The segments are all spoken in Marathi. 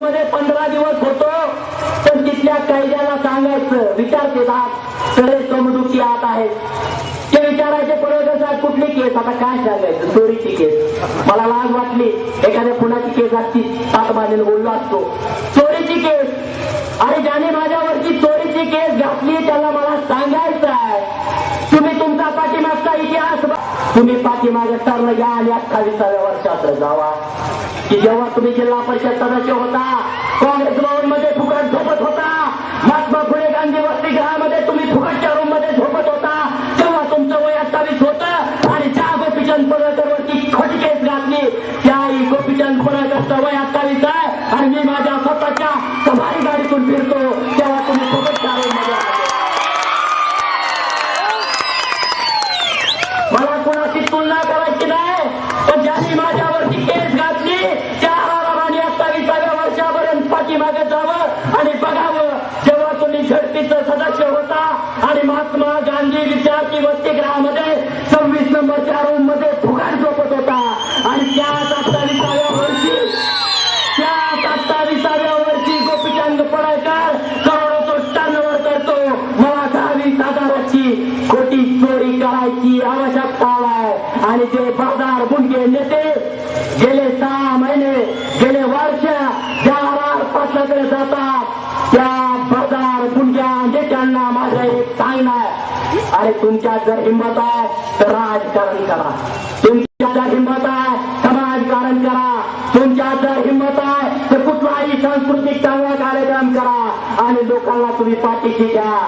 मध्ये पंधरा दिवस होतो पण तिथल्या कैद्याला सांगायचं विचारते दात सगळे समजुकी आत आहेत. ते विचारायचे पडवते साहेब कुठली केस? आता काय सांगायचं? चोरीची केस. मला लाज वाटली. एखाद्या पुण्याची केस असती सात बाजूने बोललो असतो. चोरीची केस? आणि ज्याने माझ्यावरची चोरीची केस घातली त्याला मला सांगायचं आहे. तुम्ही तुमचा पाठीमागचा इतिहास तुम्ही पाठीमागे सरला या आणि अठ्ठावीसाव्या वर्षात जावा. की जेव्हा तुम्ही जिल्हा परिषद सदस्य होता काँग्रेस भवनमध्ये फुकट झोपत होता महात्मा फुले गांधी वसतिगृहामध्ये तुम्ही फुकटच्या रूममध्ये झोपत होता तेव्हा तुमचं वय अठ्ठावीस होतं आणि ज्या गोपीचंद पडळकरवरती खोटी केस घातली त्या गोपीचंद पडळकरचं वय अठ्ठावीस आहे आणि मी माझ्या जावं आणि बघावं जेव्हा तुम्ही झडपीचं सदस्य होता आणि महात्मा गांधी विद्यार्थी वसतिगृहामध्ये सव्वीस नंबरच्या रूममध्ये फुगाड झोपत होता. आणि त्या सत्तावीसाव्या वर्षी त्या सत्तावीसाव्या वर्षी गोपीचंद पडळकर करोडो टर्नवर करतो. मला दहावीस हजाराची खोटी चोरी करायची आवश्यकता आहे. आणि ते बाजार बुंडे नेते गेले सहा महिने गेले वर्ष ज्या आर जातात. त्या बाजार गुंड्या नेत्यांना माझं एक सांगणं आहे. अरे तुमच्या जर हिंमत आहे तर राजकारण करा. तुमच्या जर हिंमत आहे समाजकारण करा. तुमच्या जर हिंमत आहे तर कुठलाही सांस्कृतिक चांगला कार्यक्रम करा. आणि लोकांना तुम्ही पाठीशी द्या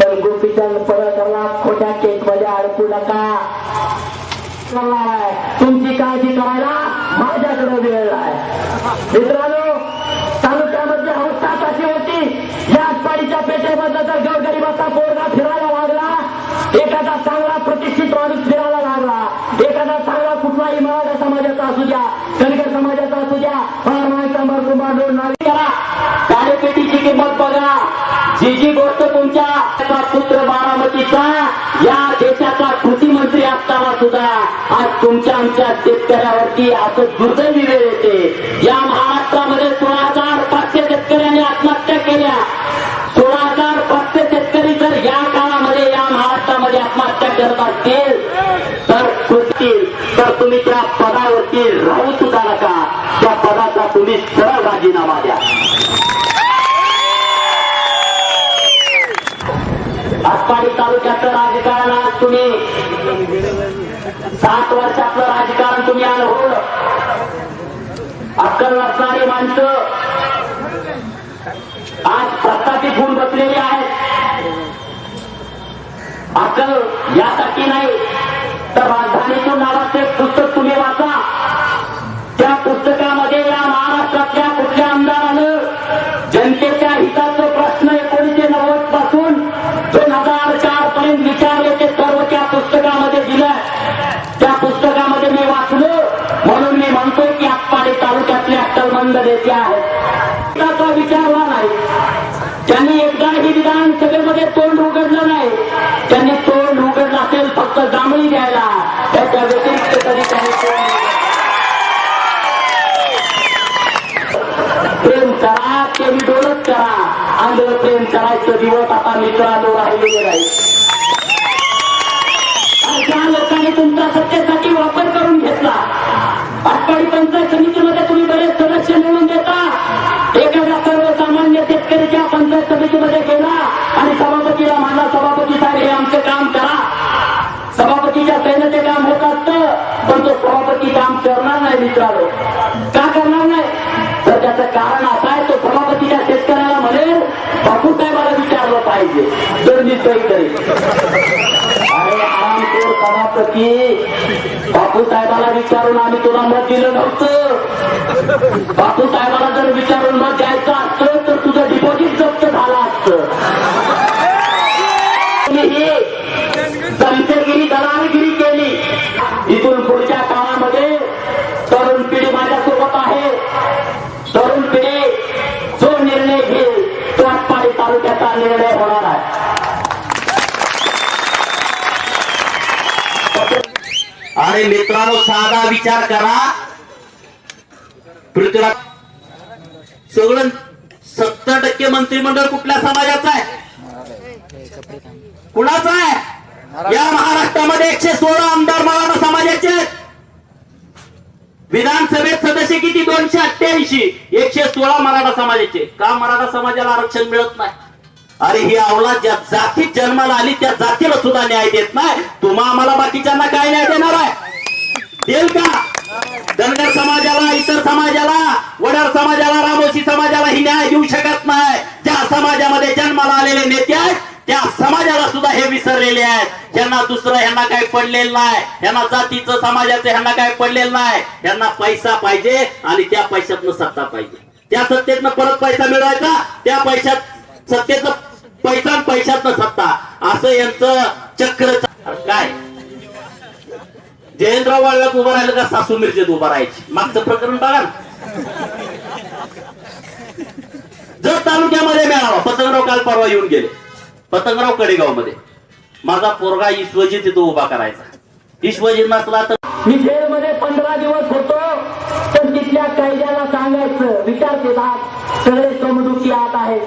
तर गोपीचंद पडळकरला खोट्या केस मध्ये अडकू नका. तुमची काळजी करायला माझ्याकडे वेळ आहे. मित्रांनो तालुक्यामधली अवस्था कशी होती या आटपाडीच्या पेठेमध्ये जर गोरगरिबाचा पोरगा फिरायला लागला एखादा चांगला प्रतिष्ठित माणूस फिरायला लागला एखादा चांगला कुठलाही मराठा समाजाचा असू द्या धनगर समाजाचा असू द्या मार करा काळेपेटीची किंमत बघा. जी जी गोष्ट तुमच्या पुत्र बारामतीचा या देशाचा कृषी मंत्री असताना सुद्धा. आज तुमच्या आमच्या शेतकऱ्यावरती असं दुर्दैवी वेळ येते. या महाराष्ट्रामध्ये सोळा हजार पाचशे शेतकऱ्यांनी आत्महत्या तर तुम्ही त्या पदावरती राहू सुद्धा नका. त्या पदाचा तुम्ही सरळ राजीनामा द्या. आटपाडी तालुक्याचं राजकारण आज तुम्ही सात वर्षातलं राजकारण तुम्ही अनुभवलं अक्कल नसणारी माणसं आज प्रस्थापित होऊन बसलेली आहेत. अक्कल यासाठी नाही तर बापू नावाचं एक पुस्तक तुम्ही वाचा. त्या पुस्तकामध्ये या महाराष्ट्रातल्या कुठल्या आमदारानं जनतेच्या हिताचं प्रश्न एकोणीशे नव्वदपासून दोन हजार चार पर्यंत विचारले ते सर्व त्या पुस्तकामध्ये दिलं त्या पुस्तकामध्ये मी वाचलो. म्हणून मी म्हणतो की आटपाडी तालुक्यातले अक्कलमंद नेते आहेत. हिताचा विचारला नाही. त्यांनी एकदाही विधानसभेमध्ये तोंड उघडलं नाही त्यांनी तोंड फक्त जांभळी द्यायला त्याच्या व्यतिरिक्त तरी त्यांनी प्रेम करा ते मी डोलत करा. आंधळ प्रेम करायचं दिवस आता मित्रांनो राहिलेले नाही. ज्या लोकांनी तुमचा सत्तेसाठी वापर करून घेतला. आठवडी पंचायत समितीमध्ये नाही मित्रांनो. का करणार नाही? तर त्याचं कारण असं आहे तो सभापतीच्या शेतकऱ्याला म्हणेल बापू साहेबाला विचारलं पाहिजे. जर मी करेल. अरे आरामखोर सभापती? बापू साहेबाला विचारून आम्ही तुला मत दिलं नव्हतं. बापू साहेबाला जर विचारून मत द्यायचं असतं निर्णय घेऊ तो तालुक्याचा निर्णय होणार आहे. अरे मित्रांनो साधा विचार करा. पृथ्वीराज सगळं सत्तर टक्के मंत्रिमंडळ कुठल्या समाजाचं आहे? कुणाचं आहे? या महाराष्ट्रामध्ये एकशे सोळा आमदार मला विधानसभेत सदस्य किती? दोनशे अठ्ठ्याऐंशी. एकशे सोळा मराठा समाजाचे. का मराठा समाजाला आरक्षण मिळत नाही? अरे ही अवलाद ज्या जातीत जन्माला आली त्या जातीला सुद्धा न्याय देत नाही. तुम्हा आम्हाला बाकीच्यांना काय न्याय देणार आहे? देईल का? धनगर समाजाला इतर समाजाला वडार समाजाला रामोशी समाजाला ही न्याय देऊ शकत नाही. ज्या समाजामध्ये जन्माला आलेले नेते त्या समाजाला सुद्धा हे विसरलेले आहेत. यांना दुसरं ह्यांना काय पडलेलं नाही. यांना जातीचं समाजाचं ह्यांना काय पडलेलं नाही. यांना पैसा पाहिजे आणि त्या पैशातनं सत्ता पाहिजे. त्या सत्तेतनं परत पैसा मिळवायचा त्या पैशात सत्तेतनं पैसा पैशातनं सत्ता. असं यांचं चक्र काय? जयंतराव वाळव्यात उभं राहिलं का सासू मिरजेत उभं राहायची? मागचं प्रकरण बघा जर तालुक्यामध्ये मिळावा पतंगराव काल परवा येऊन गेले. पतंगराव कडेगावमध्ये माझा पोरगा ईश्वजित तिथं उभा करायचा. ईश्वजित नसला तर मी जेलमध्ये पंधरा दिवस होतो तर तिथल्या कैद्याला सांगायचं विचार केला सगळे समजुकी आत आहेत.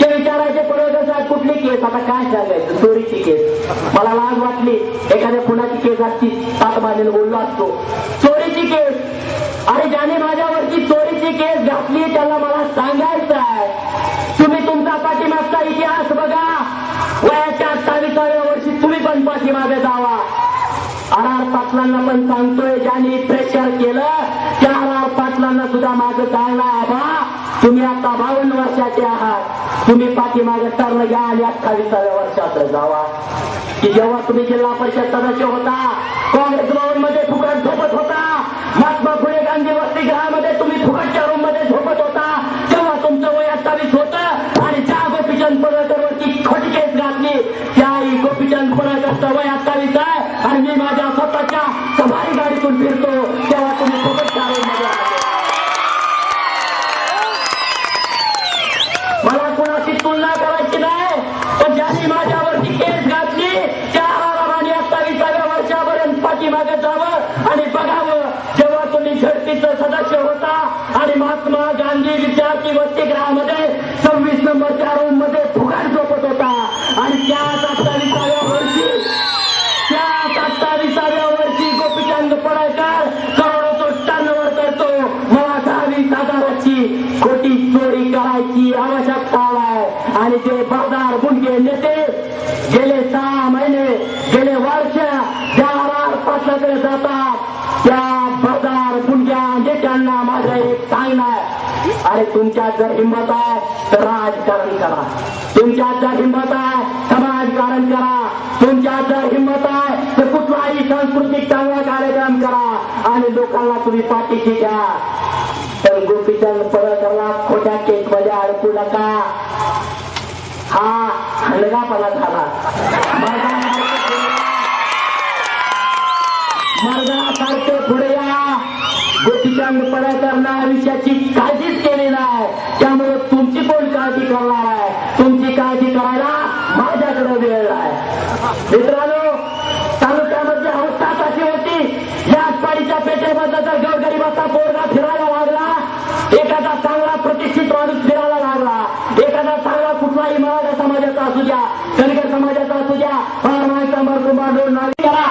ते विचारायचे पडवते साहेब कुठली केस? आता काय सांगायचं? चोरीची केस. मला लाज वाटली. एखाद्या पुण्याची केस असती सात बाजूने बोललो असतो. चोरीची केस? अरे ज्याने माझ्यावरची चोरीची केस घातली त्याला मला सांगायचं आहे तुम्ही तुमचा पाठीमागचा इतिहास बघा वयाच्या अठ्ठावीसाव्या वर्षी तुम्ही पण पाठीमागे जावा. आर पाटलांना पण सांगतोय ज्यांनी प्रेशर केलं त्या आर आर पाटलांना सुद्धा माझं सांगणं आबा. तुम्ही आता बावन्न वर्षाचे आहात. तुम्ही पाठीमागे टर्न घ्या आणि अठ्ठावीसाव्या वर्षात जावा. की जेव्हा तुम्ही जिल्हा परिषद सदस्य होता काँग्रेस भवनमध्ये फुकट झोपत होता. महात्मा फुले गांधी वसतिगृहामध्ये तुम्ही फुकटच्या रूममध्ये झोपत होता तेव्हा तुमचं वय अठ्ठावीस होतं आणि ज्या गोपीचंद पडळकरवरती खोटी केस घातली त्याही गोपीचंद पडळकरचं वय अठ्ठावीस आहे आणि मी माझ्या स्वतःच्या सवारी फिरतो तेव्हा तुम्ही फुकटच्या रूम मला कोणाची तुलना करायची नाही पण ज्यांनी माझ्यावरती केस घातली त्या आरामाने अठ्ठावीसाव्या वर्षापर्यंत पाठीमागे जावं आणि बघावं. जेव्हा तुम्ही झडपीचं सदस्य होता आणि महात्मा गांधी विद्यार्थी वसतिगृहामध्ये गेले सहा महिने गेले वर्ष ज्या आर पक्षाकडे जातात त्या बाजार बुंडग्या नेत्यांना माझं एक सांगणं आहे अरे तुमच्यात जर हिंमत आहे तर राजकारण करा. तुमच्यात जर हिंमत आहे समाजकारण करा. तुमच्यात जर हिंमत आहे तर कुठलाही सांस्कृतिक चांगला कार्यक्रम करा आणि लोकांना तुम्ही पाठीशी द्या तर गोपीचंद परत खोट्या केसमध्ये अडकू नका. हा हलगापणा झाला मर्दासारखे पुढे या गोपीचंद करणार आयुष्याची काळजीच केली नाही त्यामुळे तुमची कोण काळजी करणार आहे तुमची काळजी करायला माझ्याकडे वेळ आहे मित्रांनो माणसा मरकुंबा नावी करा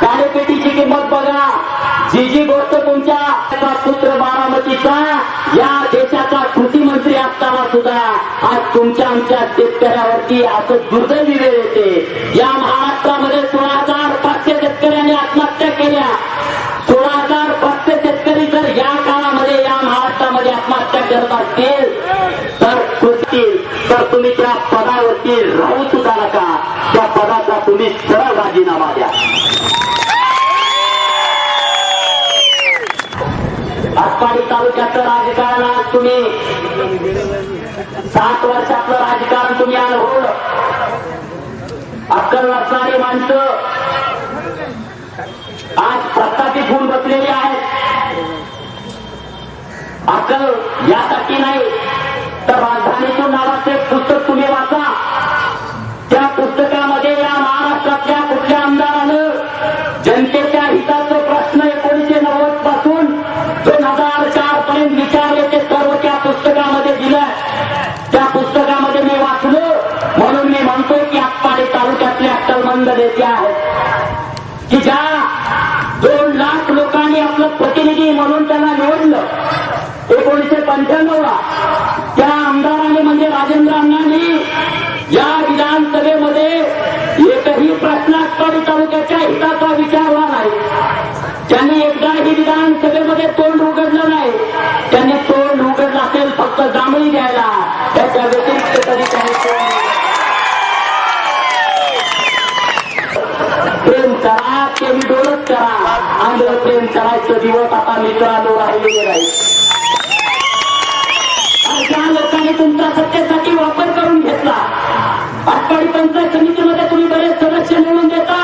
कार्यपेटीची किंमत बघा जी जी गोष्ट तुमच्या पुत्र बारामतीचा या देशाचा कृषी मंत्री असताना सुद्धा आज तुमच्या आमच्या शेतकऱ्यावरती असं दुर्दैवी वेळ येते या महाराष्ट्रामध्ये सोळा हजार पाचशे शेतकऱ्यांनी आत्महत्या केल्या जर करत तर कृती तर तुम्ही त्या पदावरती राहू सुद्धा नका. त्या पदाचा तुम्ही सरळ राजीनामा द्या. आटपाडी तालुक्याचं राजकारण आज तुम्ही सात वर्षातलं राजकारण तुम्ही अनुभवलं हो. अक्कल नसणारी माणसं आज प्रस्थापित होऊन बसलेली अक्कल यासाठी नाही. तर राजधानीतून नावाचे एक पुस्तक तुम्ही वाचा. त्या पुस्तकामध्ये या महाराष्ट्रातल्या कुठल्या आमदारानं जनतेच्या हिताचा प्रश्न एकोणीशे नव्वदपासून दोन हजार चार पर्यंत विचारले ते सर्व त्या पुस्तकामध्ये दिलं त्या पुस्तकामध्ये मी वाचलो. म्हणून मी म्हणतो की आप्पाडे तालुक्यातले अक्कलमंद नेते आहेत. की ज्या दोन लाख लोकांनी आपलं प्रतिनिधी म्हणून त्यांना निवडलं. पंच्याण्णवला त्या आमदाराने म्हणजे राजेंद्र अण्णांनी या विधानसभेमध्ये एकही प्रश्नास्पद तालुक्याच्या हिताचा विचारला नाही. त्यांनी एकदाही विधानसभेमध्ये तोंड उघडलं नाही त्यांनी तोंड उघडलं असेल फक्त जांभळी द्यायला त्याच्या व्यतिरिक्त कधी त्यांनी प्रेम करा ते मी डोळत करा. आंध्र प्रेम करायचं दिवस आता मित्रांनो राहिलेले नाही. तुम्ही तुमचा सत्तेसाठी वापर करून घेतला. आठवडी पंचायत समितीमध्ये तुम्ही बरेच सदस्य मिळून देता.